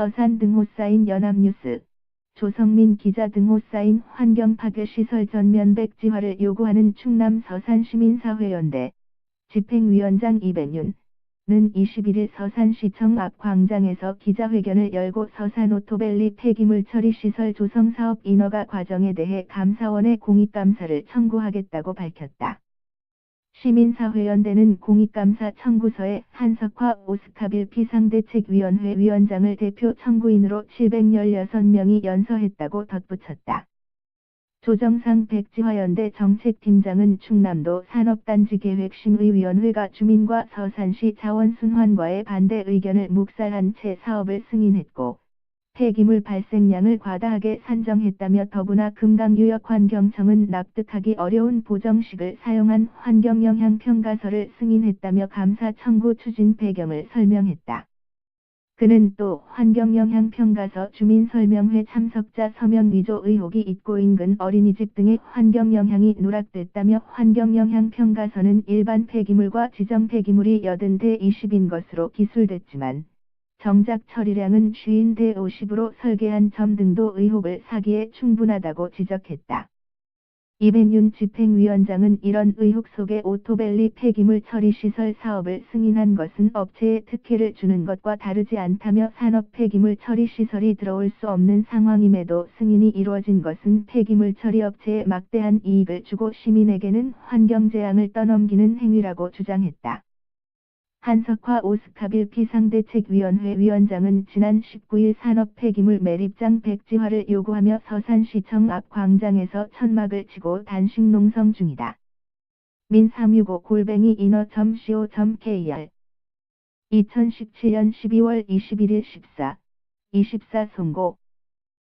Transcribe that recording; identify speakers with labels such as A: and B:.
A: 서산 등호 쌓인 연합뉴스, 조성민 기자 등호 쌓인 환경 파괴 시설 전면 백지화를 요구하는 충남 서산 시민사회연대 집행위원장 이백윤 는 21일 서산시청 앞 광장에서 기자회견을 열고 서산 오토밸리 폐기물 처리 시설 조성 사업 인허가 과정에 대해 감사원에 공익감사를 청구하겠다고 밝혔다. 시민사회연대는 공익감사 청구서에 한석화 오스카빌 비상대책위원회 위원장을 대표 청구인으로 716명이 연서했다고 덧붙였다. 조정상 백지화연대 정책팀장은 충남도 산업단지계획심의위원회가 주민과 서산시 자원순환과의 반대 의견을 묵살한 채 사업을 승인했고 폐기물 발생량을 과다하게 산정했다며 더구나 금강유역환경청은 납득하기 어려운 보정식을 사용한 환경영향평가서를 승인했다며 감사 청구 추진 배경을 설명했다. 그는 또 환경영향평가서 주민설명회 참석자 서명 위조 의혹이 있고 인근 어린이집 등의 환경영향이 누락됐다며 환경영향평가서는 일반 폐기물과 지정 폐기물이 80대 20인 것으로 기술됐지만 정작 처리량은 50대 50으로 설계한 점 등도 의혹을 사기에 충분하다고 지적했다. 이백윤 집행위원장은 이런 의혹 속에 오토밸리 폐기물 처리 시설 사업을 승인한 것은 업체에 특혜를 주는 것과 다르지 않다며 산업 폐기물 처리 시설이 들어올 수 없는 상황임에도 승인이 이루어진 것은 폐기물 처리 업체에 막대한 이익을 주고 시민에게는 환경재앙을 떠넘기는 행위라고 주장했다. 한석화 오스카빌 비상대책위원회 위원장은 지난 19일 산업 폐기물 매립장 백지화를 요구하며 서산시청 앞 광장에서 천막을 치고 단식 농성 중이다. 민365 골뱅이 인어.co.kr 2017년 12월 21일 14, 24 송고